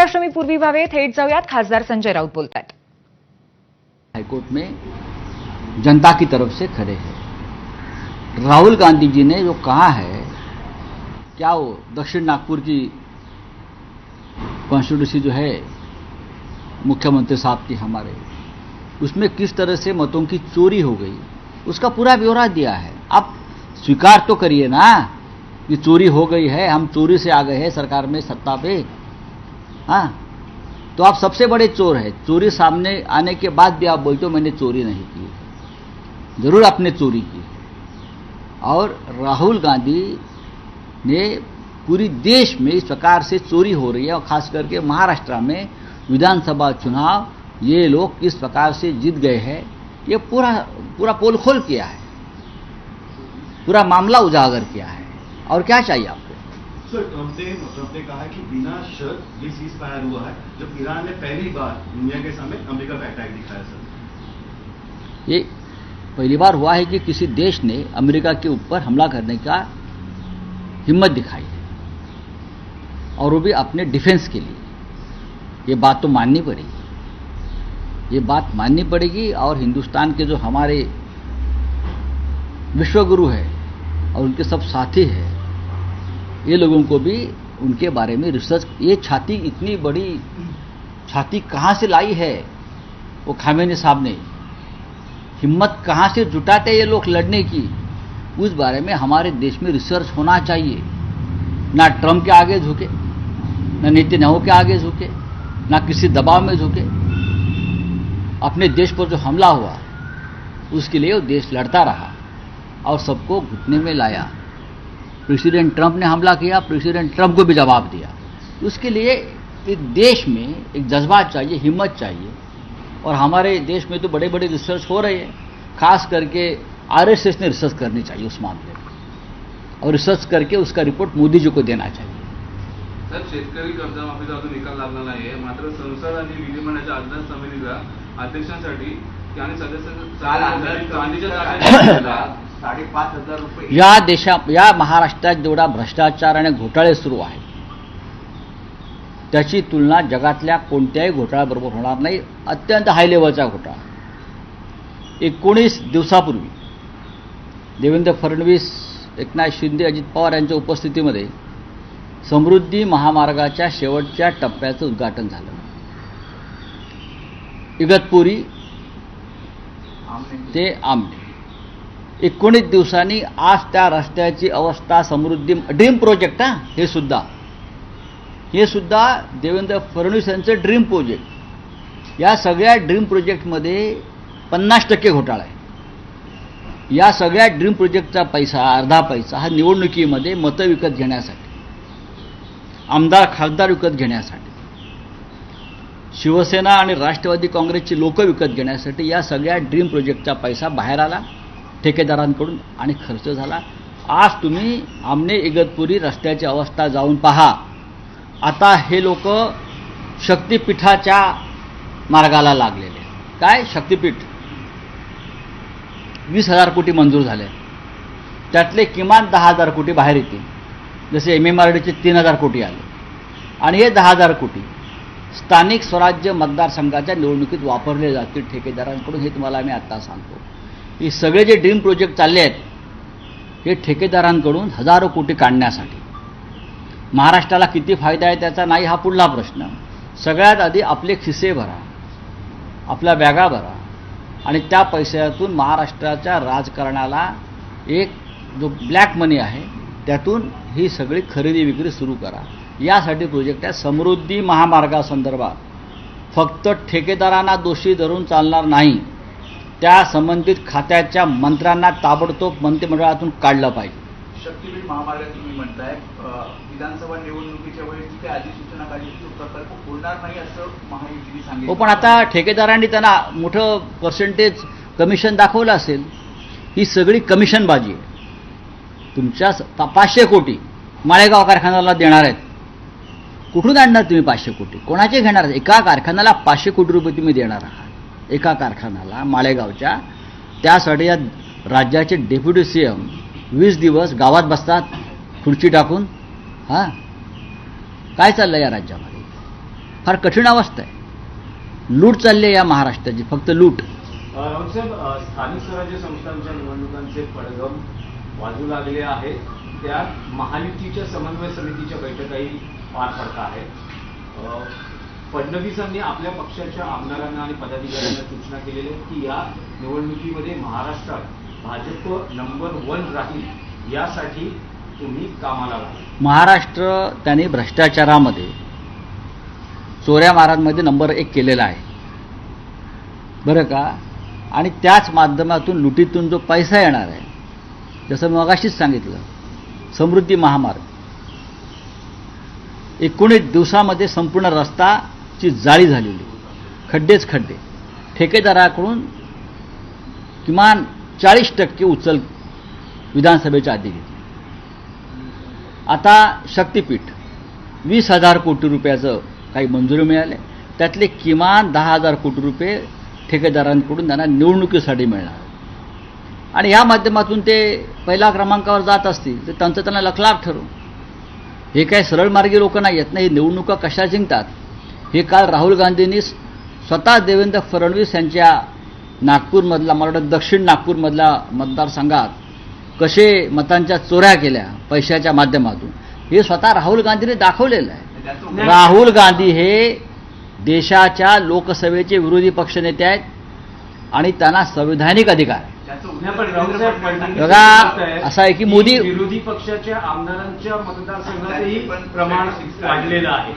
महाराष्ट्र में पूर्वी भावे जाऊयात. खासदार संजय राऊत बोलतात हाईकोर्ट में जनता की तरफ़ से खड़े हैं. राहुल गांधी जी ने जो कहा है, क्या वो दक्षिण नागपुर की कॉन्स्टिट्यूंसी जो है, मुख्यमंत्री साहब की हमारे, उसमें किस तरह से मतों की चोरी हो गई, उसका पूरा ब्यौरा दिया है. आप स्वीकार तो करिए ना कि चोरी हो गई है, हम चोरी से आ गए हैं सरकार में सत्ता पे. हाँ। तो आप सबसे बड़े चोर हैं। चोरी सामने आने के बाद भी आप बोलते हो, मैंने चोरी नहीं की ज़रूर आपने चोरी की और राहुल गांधी ने पूरी देश में इस प्रकार से चोरी हो रही है और खास करके महाराष्ट्र में विधानसभा चुनाव, ये लोग किस प्रकार से जीत गए हैं, ये पूरा पूरा पोल खोल किया है। पूरा मामला उजागर किया है। और क्या चाहिए आपको? सर ट्रंप ने ट्रंप ने कहा कि बिना शर्त ये सीज फायर हुआ है। जब ईरान ने पहली बार दुनिया के सामने अमेरिका का अटैक दिखाया सर ये पहली बार हुआ है कि किसी देश ने अमेरिका के ऊपर हमला करने का हिम्मत दिखाई है। और वो भी अपने डिफेंस के लिए। ये बात तो माननी पड़ेगी। ये बात माननी पड़ेगी और हिंदुस्तान के जो हमारे विश्वगुरु है और उनके सब साथी हैं ये लोगों को भी उनके बारे में रिसर्च ये छाती इतनी बड़ी छाती कहाँ से लाई है? वो खामेनी साहब ने। हिम्मत कहाँ से जुटाते ये लोग लड़ने की? उस बारे में हमारे देश में रिसर्च होना चाहिए। ना ट्रंप के आगे झुके, ना नेतन्याहू के आगे झुके, ना किसी दबाव में झुके। अपने देश पर जो हमला हुआ, उसके लिए वो देश लड़ता रहा और सबको घुटने में लाया। प्रेसिडेंट ट्रंप ने हमला किया प्रेसिडेंट ट्रंप को भी जवाब दिया। उसके लिए एक देश में एक जज्बा चाहिए हिम्मत चाहिए। और हमारे देश में तो बड़े बड़े रिसर्च हो रहे हैं। खास करके आरएसएस ने रिसर्च करनी चाहिए उस मामले में। और रिसर्च करके उसका रिपोर्ट मोदी जी को देना चाहिए। तर शेतकरी कर्जमाफीचा अजून निकाल लागला नाहीये. मात्र संसद आणि विधिमंडळाच्या समितीला अध्यक्षांसाठी आणि काल साडेपाच हजार रुपये. या देशा या महाराष्ट्रात जेवढा भ्रष्टाचार आणि घोटाळे सुरू आहेत त्याची तुलना जगातल्या कोणत्याही घोटाळ्याबरोबर होणार नाही. अत्यंत हाय लेवलचा घोटाळा. एकोणीस दिवसापूर्वी देवेंद्र फडणवीस एकनाथ शिंदे अजित पवार यांच्या उपस्थितीमध्ये समृद्धी महामार्गाच्या शेवटच्या टप्प्याचं उद्घाटन झालं. इगतपुरी ते आमने. एकोणीस दिवसांनी आज त्या रस्त्याची अवस्था समृद्धी ड्रीम प्रोजेक्ट हा? हे सुद्धा. हे सुद्धा देवेंद्र फडणवीस यांचं ड्रीम प्रोजेक्ट या सगळ्या ड्रीम प्रोजेक्टमध्ये पन्नास टक्के घोटाळा आहे. या सगळ्या ड्रीम प्रोजेक्टचा पैसा अर्धा पैसा हा निवडणुकीमध्ये मतं विकत घेण्यासाठी आमदार खासदार विकत घेण्यासाठी शिवसेना आणि राष्ट्रवादी काँग्रेसची लोकं विकत घेण्यासाठी या सगळ्या ड्रीम प्रोजेक्टचा पैसा बाहेर आला. ठेकेदारांकडून आणि खर्च झाला. आज तुम्ही आमने इगतपुरी रस्त्याची अवस्था जाऊन पहा. आता हे लोक शक्तिपीठाच्या मार्गाला लागलेले. काय? शक्तिपीठ. वीस हजार कोटी मंजूर झाले. त्यातले किमान दहा हजार कोटी बाहेर येतील. जसे एम एम आर डीचे तीन हजार कोटी आले. आणि हे दहा हजार कोटी स्थानिक स्वराज्य मतदारसंघाच्या निवडणुकीत वापरले जातील ठेकेदारांकडून हे तुम्हाला मी आत्ता सांगतो. हे सगळे जे ड्रीम प्रोजेक्ट चालले आहेत हे ठेकेदारांकडून हजारो कोटी काढण्यासाठी. महाराष्ट्राला किती फायदा आहे त्याचा नाही हा पुढला प्रश्न. सगळ्यात आधी आपले खिसे भरा आपल्या बॅगा भरा आणि त्या पैशातून महाराष्ट्राच्या राजकारणाला एक जो ब्लॅक मनी आहे त्यातून ही सगळी खरेदी विक्री सुरू करा. यासाठी प्रोजेक्ट आहे समृद्धी महामार्गासंदर्भात. फक्त ठेकेदारांना दोषी धरून चालणार नाही. त्या संबंधित खात्याच्या मंत्र्यांना ताबडतोब मंत्रिमंडळातून काढलं पाहिजे. शक्तीपीठ महामार्ग तुम्ही म्हणताय विधानसभा निवडणुकीच्या वेळेस अधिसूचना काढली तो प्रकल्प होणार नाही असं महायुतीने सांगितलं. हो पण आता ठेकेदारांनी त्यांना मोठं पर्सेंटेज कमिशन दाखवलं असेल ही सगळी कमिशनबाजी आहे. तुमच्या पाचशे कोटी माळेगाव कारखान्याला देणार आहेत. कुठून आणणार तुम्ही पाचशे कोटी? कोणाचे घेणार एका कारखान्याला पाचशे कोटी रुपये तुम्ही देणार आहात. एका कारखान्याला माळेगावच्या. त्यासाठी या राज्याचे डेप्युटी सी एम वीस दिवस गावात बसतात खुर्ची टाकून. हां? काय चाललं या राज्यामध्ये? फार कठीण अवस्था आहे. लूट चालली आहे या महाराष्ट्राची फक्त लूट. राऊतसाहेब स्थानिक स्वराज्य संस्थांच्या निवडणुकांचे पडगम वाजू लागले आहेत. त्यात महायुतीच्या समन्वय समितीच्या बैठकाही पार पडत आहेत. फडणवीसांनी आपल्या पक्षाच्या आमदारांना आणि पदाधिकाऱ्यांना सूचना केलेल्या आहेत की या निवडणुकीमध्ये महाराष्ट्रात भाजप नंबर वन राहील यासाठी तुम्ही कामाला महाराष्ट्र त्याने भ्रष्टाचारामध्ये चोऱ्या मारांमध्ये नंबर एक केलेला आहे. बरं का? आणि त्याच माध्यमातून लुटीतून जो पैसा येणार आहे जसं मगाशीच सांगितलं समृद्धी महामार्ग. एकोणीस दिवसामध्ये संपूर्ण रस्ता ची जाळी झालेली. खड्डेच खड्डे. ठेकेदाराकडून किमान चाळीस टक्के उचल विधानसभेच्या आधी घेतली. आता शक्तिपीठ वीस हजार कोटी रुपयाचं काही मंजुरी मिळाले. त्यातले किमान दहा हजार कोटी रुपये ठेकेदारांकडून त्यांना निवडणुकीसाठी मिळणार. आणि या माध्यमातून ते पहिल्या क्रमांकावर जात असतील तर त्यांचं त्यांना लखलाख ठरवू हे काय सरळ मार्गी लोक नाही आहेत ना? हे निवडणुका कशा जिंकतात? हे काल राहुल गांधींनी स्वतः देवेंद्र फडणवीस यांच्या नागपूरमधला मला वाटतं दक्षिण नागपूरमधल्या मतदारसंघात कसे मतांच्या चोऱ्या केल्या पैशाच्या माध्यमातून हे स्वतः राहुल गांधींनी दाखवलेलं आहे. राहुल गांधी हे देशाच्या लोकसभेचे विरोधी पक्षनेते आहेत आणि त्यांना संविधानिक अधिकार बघा, असं आहे की मोदी- विरोधी पक्षाच्या आमदारांच्या मतदारसंघातही प्रमाण वाढलेलं आहे.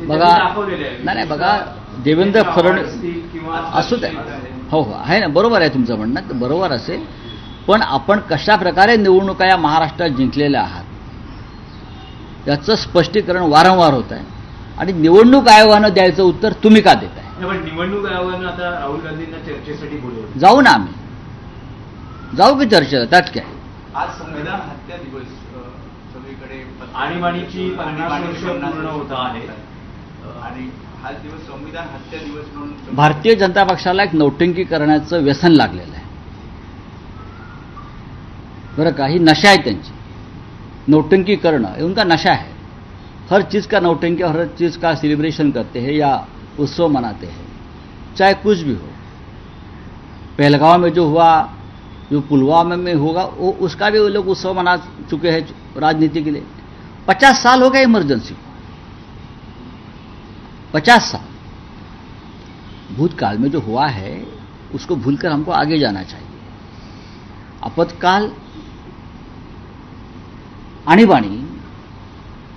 बघा आहे. नाही नाही बघा देवेंद्र फडणवीस असू द्या हो हो आहे ना बरोबर आहे तुमचं म्हणणं ते बरोबर असेल. पण आपण कशा प्रकारे निवडणुका या महाराष्ट्रात जिंकलेल्या आहात याचं स्पष्टीकरण वारंवार होत आहे. आणि निवडणूक आयोगानं द्यायचं उत्तर तुम्ही का देत आहे नाही, पण निवडणूक आयोगानं आता राहुल गांधींना चर्चेसाठी बोलवलं. जाऊ ना आम्ही. जाऊ की चर्चेला त्यात काय आज संविधान हत्या दिवस सगळीकडे आणीबाणीची पन्नास वर्ष पूर्ण होत आहेत. आणि हा दिवस संविधान हत्या दिवस म्हणून भारतीय जनता पक्षाला एक नौटंकी करण्याचं व्यसन लागलेलं आहे. बरं का? ही नशा आहे त्यांची. नौटंकी करणं उनका नशा है हर चीज़ का नौटंकी और हर चीज़ का सेलिब्रेशन करते हैं या उत्सव मनाते हैं. चाहे कुछ भी हो. पहलगांव में जो हुआ जो पुलवामा में होगा वो उसका भी वो लोग उत्सव मना चुके हैं राजनीति के लिए. पचास साल हो गए इमरजेंसी को. पचास साल। भूतकाल में जो हुआ है उसको भूलकर हमको आगे जाना चाहिए। आपत्काल आणीबाणी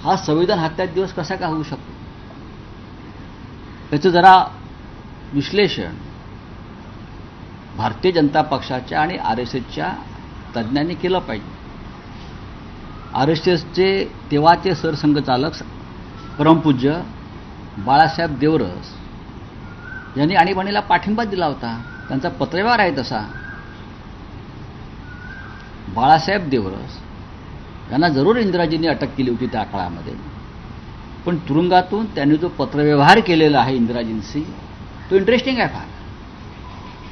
हा संविधान हत्या दिवस कसा का होऊ शकतो? याचं जरा विश्लेषण भारतीय जनता पक्षाच्या आणि आर एस एसच्या तज्ज्ञांनी केलं पाहिजे. आर एस एसचे तेव्हाचे सरसंघचालक परमपूज्य बाळासाहेब देवरस यांनी आणीबाणीला पाठिंबा दिला होता. त्यांचा पत्रव्यवहार आहे तसा. बाळासाहेब देवरस यांना जरूर इंदिराजींनी अटक केली होती त्या काळामध्ये. पण तुरुंगातून त्यांनी जो पत्रव्यवहार केलेला आहे इंदिराजींशी तो इंटरेस्टिंग आहे फार.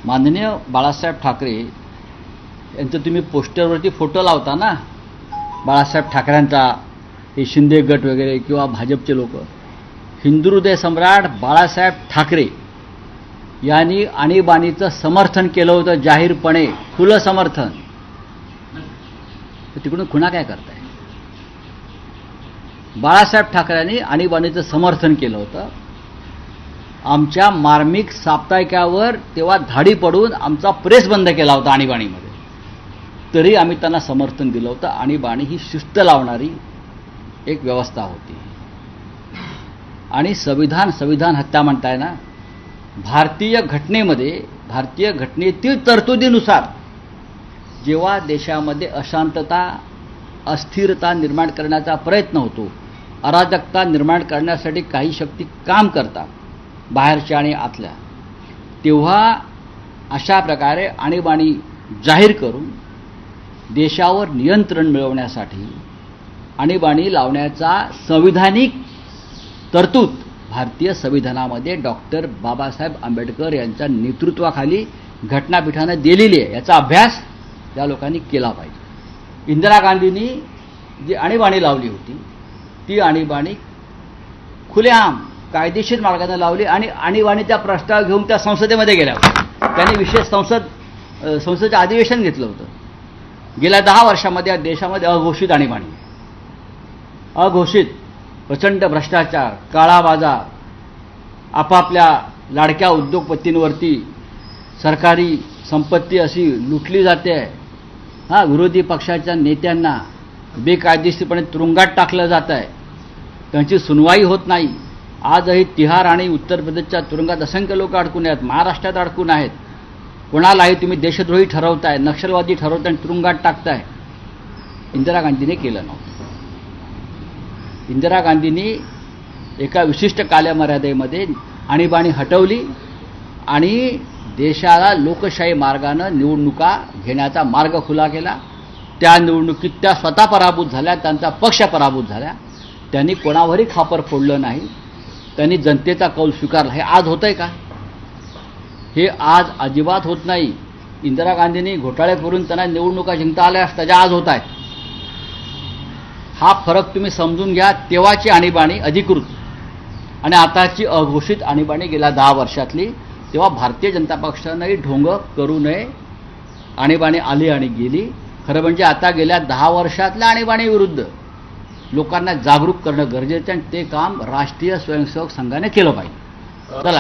माननीय बाळासाहेब ठाकरे यांचं तुम्ही पोस्टरवरती फोटो लावता ना बाळासाहेब ठाकरेंचा हे शिंदे गट वगैरे किंवा भाजपचे लोक हिंदू हृदय सम्राट बाळासाहेब ठाकरे यांनी आणीबाणीचं समर्थन केलं होतं जाहीरपणे खुलं समर्थन. तिकडून खुणा काय करताय? बाळासाहेब ठाकरेंनी आणीबाणीचं समर्थन केलं होतं. आमच्या मार्मिक साप्ताहिकावर तेव्हा धाडी पडून आमचा प्रेस बंद केला होता आणीबाणीमध्ये. तरी आम्ही त्यांना समर्थन दिलं होतं. आणीबाणी ही शिस्त लावणारी एक व्यवस्था होती. आणि संविधान संविधान हत्या म्हणताय ना भारतीय घटनेमध्ये भारतीय घटनेतील तरतुदीनुसार जेव्हा देशामध्ये अशांतता अस्थिरता निर्माण करण्याचा प्रयत्न होतो अराजकता निर्माण करण्यासाठी काही शक्ती काम करतात बाहेरच्या आणि आतल्या तेव्हा अशा प्रकारे आणीबाणी जाहीर करून देशावर नियंत्रण मिळवण्यासाठी आणीबाणी लावण्याचा संविधानिक तरतूद. भारतीय संविधानामध्ये डॉक्टर बाबासाहेब आंबेडकर यांच्या नेतृत्वाखाली घटनापीठानं दिलेली आहे. याचा अभ्यास त्या लोकांनी केला पाहिजे. इंदिरा गांधींनी जी आणीबाणी लावली होती ती आणीबाणी खुलेआम कायदेशीर मार्गाने लावली आणि आणीबाणी त्या प्रस्ताव घेऊन त्या संसदेमध्ये गेल्या होत्या. त्यांनी विशेष संसद संसदेचं अधिवेशन घेतलं होतं. गेल्या दहा वर्षामध्ये या देशामध्ये अघोषित आणीबाणी अघोषित. प्रचंड भ्रष्टाचार काळा बाजार आपापल्या लाडक्या उद्योगपतींवरती सरकारी संपत्ती अशी लुटली जाते. आहे हां विरोधी पक्षाच्या नेत्यांना बेकायदेशीरपणे तुरुंगात टाकलं जात आहे त्यांची सुनवाई होत नाही. आजही तिहार आणि उत्तर प्रदेशच्या तुरुंगात असंख्य लोक अडकून आहेत महाराष्ट्रात अडकून आहेत. कोणालाही तुम्ही देशद्रोही ठरवताय नक्षलवादी ठरवताय आणि तुरुंगात टाकताय. इंदिरा गांधीने केलं नव्हतं. इंदिरा गांधींनी एका विशिष्ट कालमर्यादेमध्ये आणीबाणी हटवली आणि देशाला लोकशाही मार्गानं निवडणुका घेण्याचा मार्ग खुला केला. त्या निवडणुकीत त्या स्वतः पराभूत झाल्या त्यांचा पक्ष पराभूत झाल्या त्यांनी कोणावरही खापर फोडलं नाही. त्यांनी जनतेचा कौल स्वीकारला. हे आज होतंय का? हे आज अजिबात होत नाही. इंदिरा गांधींनी घोटाळे करून त्यांना निवडणुका जिंकता आल्या त्याच्या आज होत आहेत. हा फरक तुम्ही समजून घ्या तेव्हाची आणीबाणी अधिकृत. आणि आताची अघोषित आणीबाणी गेल्या दहा वर्षातली तेव्हा भारतीय जनता पक्षानंही ढोंग करू नये आणीबाणी आली आणि गेली. खरं म्हणजे आता गेल्या दहा वर्षातल्या आणीबाणीविरुद्ध लोकांना जागरूक करणं गरजेचं आणि ते काम राष्ट्रीय स्वयंसेवक संघाने केलं पाहिजे. चला.